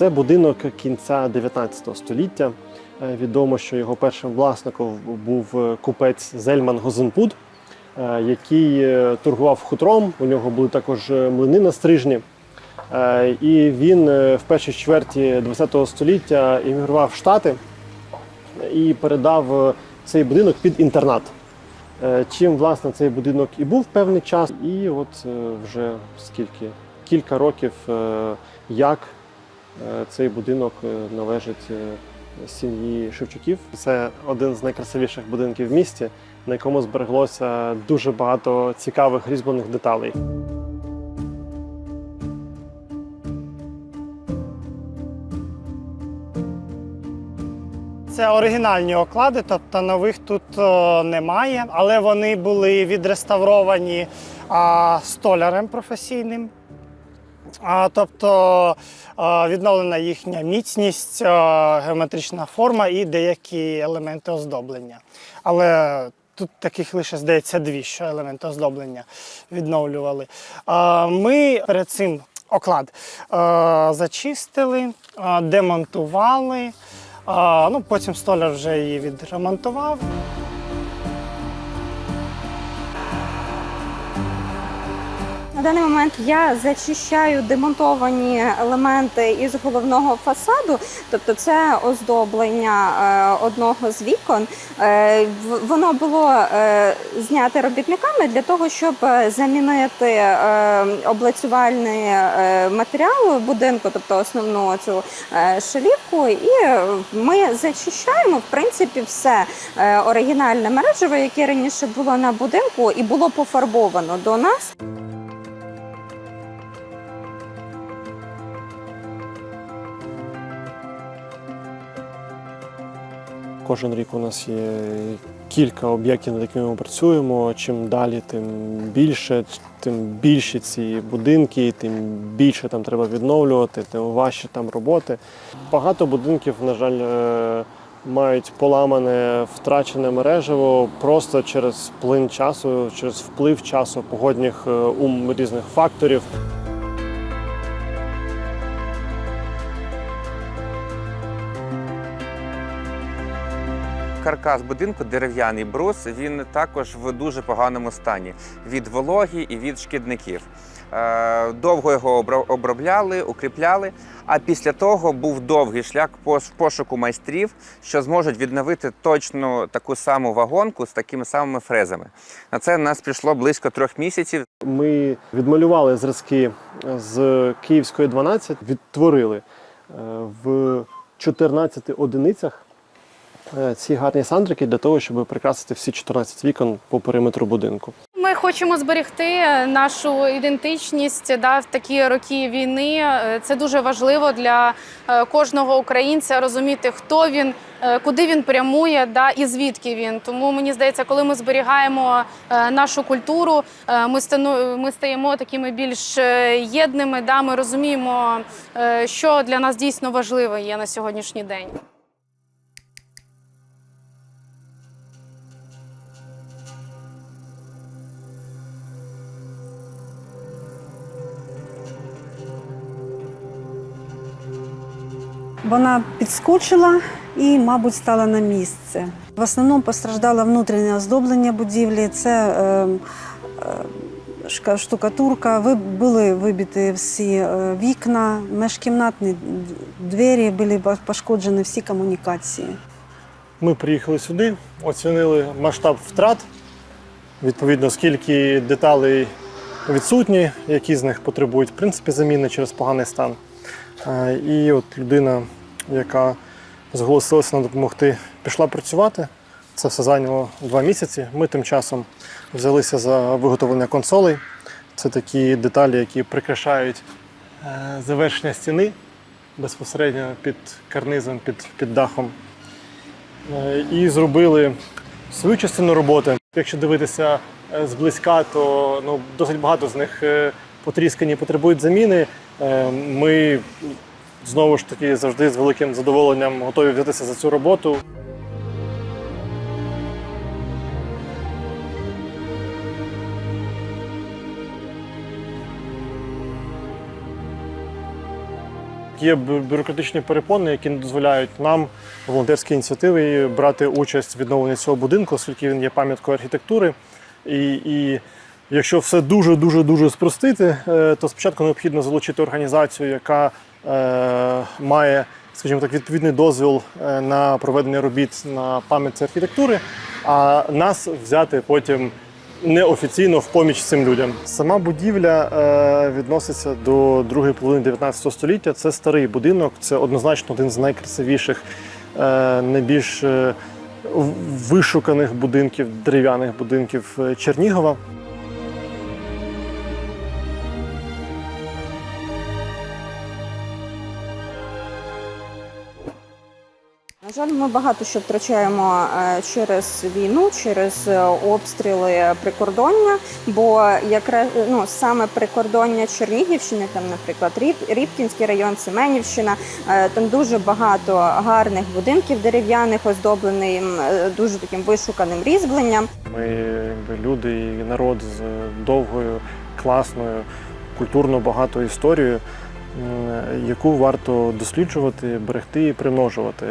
Це будинок кінця 19 століття. Е, Відомо, що його першим власником був е, купець Зельман Гозенпуд, е, який торгував хутром. У нього були також млини на стрижні. І він в першій чверті ХХ століття іммігрував в Штати і передав цей будинок під інтернат. Чим власне цей будинок і був певний час, і от вже скільки кілька років, як цей будинок е, належить е, сім'ї Шевчуків. Це один з найкрасивіших будинків в місті, на якому збереглося дуже багато цікавих різьблених деталей. Це оригінальні оклади, тобто нових тут е, немає, але вони були відреставровані столярем професійним. Тобто відновлена їхня міцність, геометрична форма і деякі елементи оздоблення. Але тут таких лише здається дві, що елементи оздоблення відновлювали. Ми перед цим оклад зачистили, демонтували. Ну, потім столяр вже її відремонтував. На даний момент я зачищаю демонтовані елементи із головного фасаду, тобто це оздоблення е, одного з вікон. Е, воно було е, зняте робітниками для того, щоб замінити облицювальний матеріал будинку, тобто основну цю шалівку. І ми зачищаємо в принципі все оригінальне мережево, яке раніше було на будинку, і було пофарбовано до нас. Кожен рік у нас є кілька об'єктів, над якими ми працюємо. Чим далі, тим більше, тим більші ці будинки, тим більше там треба відновлювати, тим важче там роботи. Багато будинків, на жаль, е, мають поламане втрачене мережево просто через плин часу, через вплив часу, погодних е, ум різних факторів. Каркас будинку дерев'яний брус, він також в дуже поганому стані від вологі і від шкідників. Е, Довго його обробляли, укріпляли. А після того був довгий шлях пос- пошуку майстрів, що зможуть відновити точно таку саму вагонку з такими самими фрезами. На це в нас пішло близько трьох місяців. Ми відмалювали зразки з Київської 12, відтворили е, в 14 одиницях ці гарні сандрики для того, щоб прикрасити всі 14 вікон по периметру будинку. Ми хочемо зберегти нашу ідентичність да, в такі роки війни. Е, Це дуже важливо для е, кожного українця розуміти, хто він, е, куди він прямує, да, і звідки він. Тому мені здається, коли ми зберігаємо е, нашу культуру, е, ми стану- ми стаємо такими більш е, єдними. Да, ми розуміємо, е, що для нас дійсно важливе є на сьогоднішній день. Вона підскочила і, мабуть, стала на місце. В основному постраждало внутрішнє оздоблення будівлі. Це е, е, штукатурка, були вибиті всі е, вікна, межкімнатні двері, були пошкоджені всі комунікації. Ми приїхали сюди, оцінили масштаб втрат, відповідно, скільки деталей відсутні, які з них потребують в принципі заміни через поганий стан. Е, І от людина, яка зголосилася нам допомогти, пішла працювати. Це все зайняло два місяці. Ми тим часом взялися за виготовлення консолей. Це такі деталі, які прикрашають е, завершення стіни безпосередньо під карнизом, під, під дахом. Е, і зробили свою частину роботи. Якщо дивитися е, зблизька, то ну, досить багато з них потріскані, потребують заміни. Ми знову ж таки завжди з великим задоволенням готові взятися за цю роботу. є бюрократичні перепони, які не дозволяють нам, волонтерській ініціативі, брати участь в відновленні цього будинку, оскільки він є пам'яткою архітектури. І, і якщо все дуже дуже дуже спростити, е, то спочатку необхідно залучити організацію, яка має, скажімо так, відповідний дозвіл е, на проведення робіт на пам'ятці архітектури, а нас взяти потім неофіційно в поміч цим людям. Сама будівля е, відноситься до другої половини 19 століття. Це старий будинок, це однозначно один з найкрасивіших, е, найбільш е, вишуканих будинків, дерев'яних будинків е, Чернігова. На жаль, ми багато що втрачаємо е, через війну, через е, обстріли прикордоння. Бо якраз ну саме прикордоння Чернігівщини, там, наприклад, Ріб, Рібкінський район, Семенівщина, е, там дуже багато гарних будинків дерев'яних, оздобленим е, дуже таким вишуканим різьбленням. Ми люди і народ з довгою, класною, культурно багатою історією, яку варто досліджувати, берегти і примножувати.